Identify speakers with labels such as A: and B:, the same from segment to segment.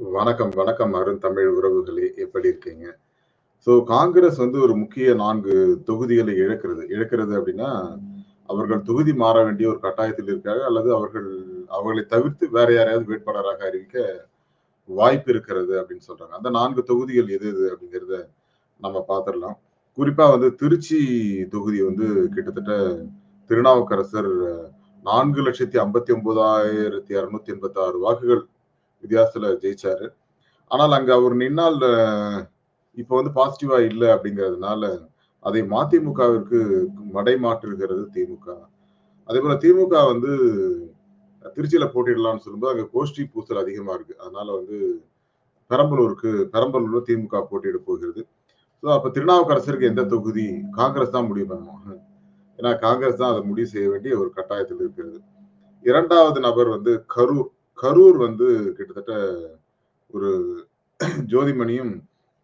A: வணக்கம், வணக்கம் அருண் தமிழ் உறவுகளே! எப்படி இருக்கீங்க? ஸோ காங்கிரஸ் வந்து ஒரு முக்கிய நான்கு தொகுதிகளை இழக்கிறது. இழக்கிறது அப்படின்னா அவர்கள் தொகுதி மாற வேண்டிய ஒரு கட்டாயத்தில் இருக்காங்க. அல்லது அவர்கள் அவர்களை தவிர்த்து வேற யாரையாவது வேட்பாளராக அறிவிக்க வாய்ப்பு இருக்கிறது அப்படின்னு சொல்றாங்க. அந்த நான்கு தொகுதிகள் எது எது அப்படிங்கிறத நம்ம பார்த்துடலாம் குறிப்பா வந்து திருச்சி தொகுதி வந்து கிட்டத்தட்ட திருநாவுக்கரசர் 4,59,286 வாக்குகள் வித்தியாசத்துல ஜெயிச்சாரு. ஆனால் அங்க அவர் நின்னால் இப்ப வந்து பாசிட்டிவா இல்லை அப்படிங்கிறதுனால அதை மதிமுகவிற்கு மடைமாற்றுகிறது திமுக. அதே போல திமுக வந்து திருச்சியில போட்டிடலாம்னு சொல்லும்போது, அங்க கோஷ்டி பூசல் அதிகமா இருக்கு. அதனால வந்து பெரம்பலூருக்கு பெரம்பலூர்ல திமுக போட்டியிட போகிறது. ஸோ அப்ப திருநாவுக்கரசருக்கு எந்த தொகுதி? காங்கிரஸ் தான் முடிவு பண்ணுவோம் ஏன்னா காங்கிரஸ் தான் அதை முடிவு செய்ய வேண்டிய ஒரு கட்டாயத்தில் இருக்கிறது. இரண்டாவது நபர் வந்து கரூர். கரூர் வந்து கிட்டத்தட்ட ஒரு ஜோதிமணியும்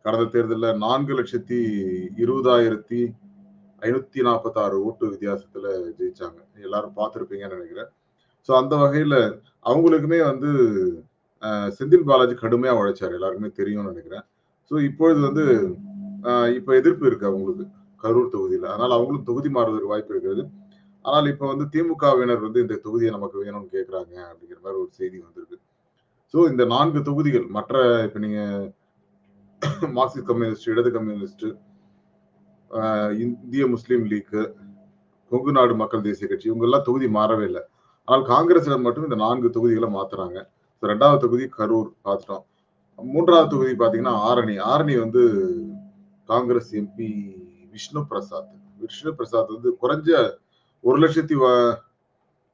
A: கடந்த தேர்தலில் நான்கு லட்சத்தி இருபதாயிரத்தி ஐநூத்தி நாற்பத்தி ஆறு ஓட்டு வித்தியாசத்துல ஜெயிச்சாங்க. எல்லாரும் பார்த்துருப்பீங்கன்னு நினைக்கிறேன் ஸோ அந்த வகையில அவங்களுக்குமே வந்து செந்தில் பாலாஜி கடுமையா உழைச்சாரு. எல்லாருக்குமே தெரியும்னு நினைக்கிறேன் ஸோ இப்பொழுது வந்து இப்போ எதிர்ப்பு இருக்கு அவங்களுக்கு. கரூர் தொகுதியில் அதனால அவங்களும் தொகுதி மாறுவதற்கு வாய்ப்பு இருக்கிறது. ஆனால் இப்ப வந்து திமுகவினர் வந்து இந்த தொகுதியை நமக்கு வேணும்னு கேட்கறாங்க அப்படிங்கிற மாதிரி ஒரு செய்தி வந்திருக்கு. ஸோ இந்த நான்கு தொகுதிகள் மற்ற இப்ப நீங்க மார்க்சிஸ்ட் கம்யூனிஸ்ட், இடது கம்யூனிஸ்ட், இந்திய முஸ்லீம் லீக், கொங்கு நாடு மக்கள் தேசிய கட்சி இவங்க எல்லாம் தொகுதி மாறவே இல்லை ஆனால் காங்கிரஸ்ல மட்டும் இந்த நான்கு தொகுதிகளை மாத்துறாங்க. ரெண்டாவது தொகுதி கரூர் பார்த்துட்டோம். மூன்றாவது தொகுதி பார்த்தீங்கன்னா, ஆரணி. ஆரணி வந்து காங்கிரஸ் எம்பி விஷ்ணு பிரசாத். விஷ்ணு பிரசாத் வந்து குறைஞ்ச ஒரு லட்சத்தி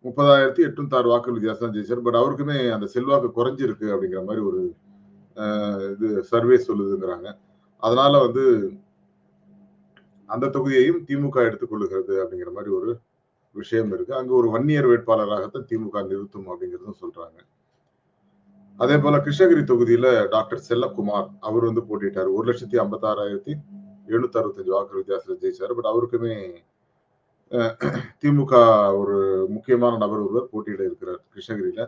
A: முப்பதாயிரத்தி எட்நூத்தி ஆறு வாக்கு வித்தியாசம் ஜெயிச்சார் பட் அவருக்குமே அந்த செல்வாக்கு குறைஞ்சிருக்கு அப்படிங்கிற மாதிரி ஒரு இது சர்வே சொல்லுதுங்கிறாங்க. அதனால வந்து அந்த தொகுதியையும் திமுக எடுத்துக்கொள்ளுகிறது அப்படிங்கிற மாதிரி ஒரு விஷயம் இருக்கு. அங்க ஒரு வன்னியர் வேட்பாளராகத்தான் திமுக நிறுத்தும் அப்படிங்கிறதும் சொல்றாங்க. அதேபோல கிருஷ்ணகிரி தொகுதியில டாக்டர் செல்லக்குமார் அவர் வந்து போட்டிட்டார் ஒரு லட்சத்தி ஐம்பத்தாறாயிரத்தி எழுநூத்தி அறுபத்தஞ்சு வாக்கு வித்தியாசத்துல ஜெயிச்சாரு. பட் அவருக்குமே திமுக ஒரு முக்கியமான நபர் ஒருவர் போட்டியிட இருக்கிறார் கிருஷ்ணகிரியில.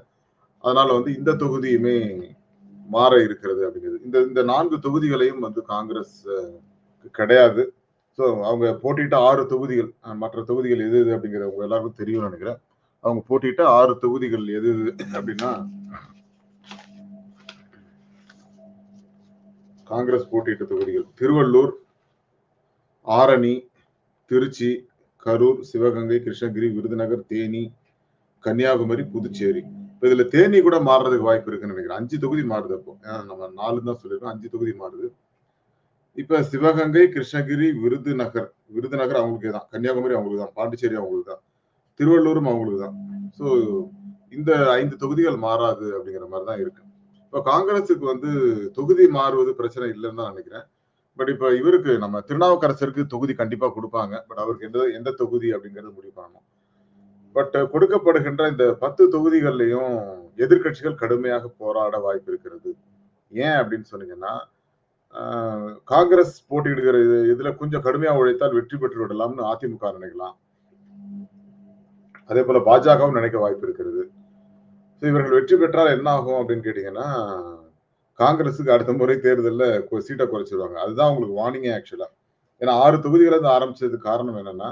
A: அதனால வந்து இந்த தொகுதியுமே மாற இருக்கிறது அப்படிங்கிறது இந்த இந்த நான்கு தொகுதிகளையும் வந்து காங்கிரஸ் கிடையாது. ஸோ அவங்க போட்டியிட்ட ஆறு தொகுதிகள். மற்ற தொகுதிகள் எது எது அப்படிங்கிறது அவங்க எல்லாருக்கும் தெரியும்னு நினைக்கிறேன் அவங்க போட்டியிட்ட ஆறு தொகுதிகள் எது எது அப்படின்னா காங்கிரஸ் போட்டியிட்ட தொகுதிகள். திருவள்ளூர், ஆரணி, திருச்சி, கரூர், சிவகங்கை, கிருஷ்ணகிரி, விருதுநகர், தேனி, கன்னியாகுமரி, புதுச்சேரி. இப்போ இதுல தேனி கூட மாறுறதுக்கு வாய்ப்பு இருக்குன்னு நினைக்கிறேன் அஞ்சு தொகுதி மாறுது அப்போ. ஏன்னா நம்ம நாலு தான் சொல்லியிருக்கோம். அஞ்சு தொகுதி மாறுது. இப்ப சிவகங்கை, கிருஷ்ணகிரி, விருதுநகர். விருதுநகர் அவங்களுக்கே தான். கன்னியாகுமரி அவங்களுக்கு தான். பாண்டிச்சேரி அவங்களுக்கு தான். திருவள்ளூரும் அவங்களுக்கு தான். ஸோ இந்த ஐந்து தொகுதிகள் மாறாது அப்படிங்கிற மாதிரி தான் இருக்கு. இப்போ காங்கிரஸுக்கு வந்து தொகுதி மாறுவது பிரச்சனை இல்லைன்னு தான் நினைக்கிறேன் பட் இப்ப இவருக்கு நம்ம திருநாவுக்கரசருக்கு தொகுதி கண்டிப்பா கொடுப்பாங்க பட் அவருக்கு எந்த எந்த தொகுதி அப்படிங்கறது முடிவு பண்ணணும். பட் கொடுக்கப்படுகின்ற இந்த பத்து தொகுதிகள்லையும் எதிர்க்கட்சிகள் கடுமையாக போராட வாய்ப்பு இருக்கிறது. ஏன் அப்படின்னு சொன்னீங்கன்னா, காங்கிரஸ் போட்டியிடுகிற இதுல கொஞ்சம் கடுமையா உழைத்தால் வெற்றி பெற்று விடலாம்னு அதிமுக நினைக்கலாம். அதேபோல பாஜகவும் நினைக்க வாய்ப்பு இருக்கிறது. ஸோ இவர்கள் வெற்றி பெற்றால் என்ன ஆகும் அப்படின்னு கேட்டீங்கன்னா, காங்கிரஸுக்கு அடுத்த முறை தேர்தலில் சீட்டை குறைச்சிடுவாங்க குறைச்சிருவாங்க. அதுதான் உங்களுக்கு வார்னிங்கே ஆக்சுவலா. ஏன்னா ஆறு தொகுதிகளை தான் ஆரம்பிச்சதுக்கு காரணம் என்னன்னா,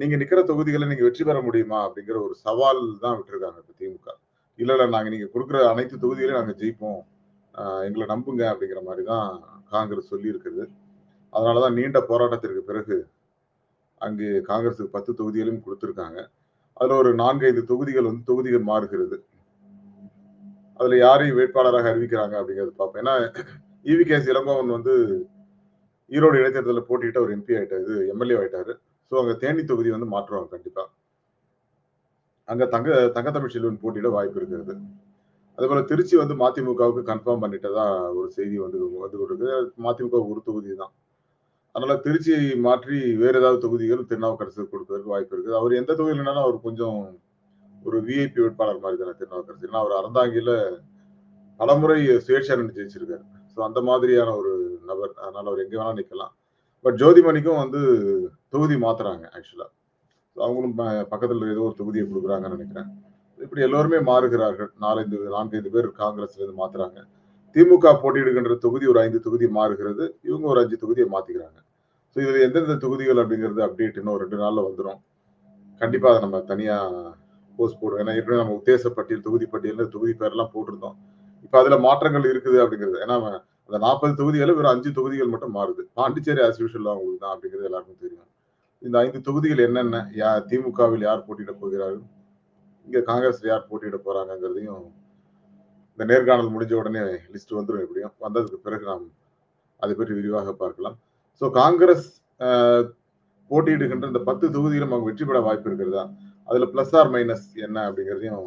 A: நீங்க நிக்கிற தொகுதிகளை நீங்க வெற்றி பெற முடியுமா? அப்படிங்கிற ஒரு சவால் தான் விட்டுருக்காங்க இப்போ திமுக. இல்ல, இல்ல நாங்க நீங்க கொடுக்குற அனைத்து தொகுதிகளையும் நாங்க ஜெயிப்போம். எங்களை நம்புங்க அப்படிங்கிற மாதிரி தான் காங்கிரஸ் சொல்லியிருக்குது. அதனால தான் நீண்ட போராட்டத்திற்கு பிறகு அங்கே காங்கிரஸுக்கு 10 தொகுதிகளையும் கொடுத்துருக்காங்க அதுல ஒரு 4, 5 தொகுதிகள் வந்து தொகுதிகள் மாறுகிறது. அதுல யாரை வேட்பாளராக அறிவிக்கிறாங்க அப்படிங்கிறது பார்ப்போம். ஏன்னா ஈ.வி.கே.எஸ். இளங்கோவன் வந்து ஈரோடு இடைத்தேர்தலில் போட்டியிட்ட ஒரு எம்பி ஆயிட்டாரு. இது எம்.எல்.ஏ ஆயிட்டாரு. ஸோ அங்கே தேனி தொகுதி வந்து மாற்றுவாங்க கண்டிப்பா. அங்க தங்க தங்க தமிழ்ச்செல்வன் போட்டியிட வாய்ப்பு இருக்கிறது. அதுபோல் திருச்சி வந்து மதிமுகவுக்கு கன்ஃபார்ம் பண்ணிட்டதா ஒரு செய்தி வந்து வந்து கொண்டிருக்கு. மதிமுக ஒரு தொகுதி தான். அதனால திருச்சியை மாற்றி வேற ஏதாவது தொகுதிகள் திருநாவுக்கரசு கொடுப்பதற்கு வாய்ப்பு இருக்குது. அவர் எந்த தொகுதியிலனாலும் அவர் கொஞ்சம் ஒரு விஐபி வேட்பாளர் மாதிரி தானே திருநாவுக்கரசர். ஏன்னா அவர் அறந்தாங்கில பலமுறை சுயேட்சா நின்னு ஜெயிச்சிருக்காரு. ஸோ அந்த மாதிரியான ஒரு நபர். அதனால அவர் எங்கே வேணாலும் நிற்கலாம் பட் ஜோதிமணிக்கும் வந்து தொகுதி மாத்துறாங்க ஆக்சுவலா. அவங்களும் ப ஏதோ ஒரு தொகுதியை கொடுக்குறாங்கன்னு நினைக்கிறேன் இப்படி எல்லோருமே மாறுகிறார்கள். 4, 5 4, 5 பேர் காங்கிரஸ்லேருந்து மாத்துறாங்க. திமுக போட்டியிடுகின்ற தொகுதி ஒரு ஐந்து தொகுதி மாறுகிறது இவங்க ஒரு அஞ்சு தொகுதியை மாத்திக்கிறாங்க ஸோ இதில் எந்தெந்த தொகுதிகள் அப்படிங்கிறது அப்டேட் இன்னும் ரெண்டு நாளில் வந்துடும் கண்டிப்பாக அதை நம்ம தனியாக போஸ்ட் போடுவோம் ஏன்னா ஏற்கனவே நம்ம உத்தேச பட்டியல் தொகுதி பட்டியல் தொகுதி பேர்லாம் போட்டிருந்தோம். இப்போ அதுல மாற்றங்கள் இருக்குது அப்படிங்கிறது. ஏன்னா அந்த நாற்பது தொகுதிகளில் வெறும் அஞ்சு தொகுதிகள் மட்டும் மாறுது. பாண்டிச்சேரி ஆஸ் யூஷுவல் அவங்களுக்கு தான் அப்படிங்கிறது எல்லாருக்கும் தெரியும். இந்த ஐந்து தொகுதிகள் என்னென்ன? யா திமுகவில் யார் போட்டியிட போகிறார்கள்? இங்க காங்கிரஸ் யார் போட்டியிட போறாங்கிறதையும் இந்த நேர்காணல் முடிஞ்ச உடனே லிஸ்ட் வந்துடும் எப்படியும். வந்ததுக்கு பிறகு நாம் அதை பற்றி விரிவாக பார்க்கலாம். ஸோ காங்கிரஸ் போட்டியிடுகின்ற இந்த பத்து தொகுதியிலும் அவங்க வெற்றி பெற வாய்ப்பு இருக்கிறதா? அதுல பிளஸ் ஆர் மைனஸ் என்ன அப்படிங்கிறதையும்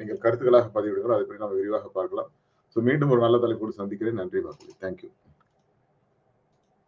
A: நீங்கள் கருத்துக்களாக பதிவிடுங்கள். அதை பற்றி நம்ம விரிவாக பார்க்கலாம். ஸோ மீண்டும் ஒரு நல்ல தலைப்போடு சந்திக்கிறேன். நன்றி மக்களே தேங்க்யூ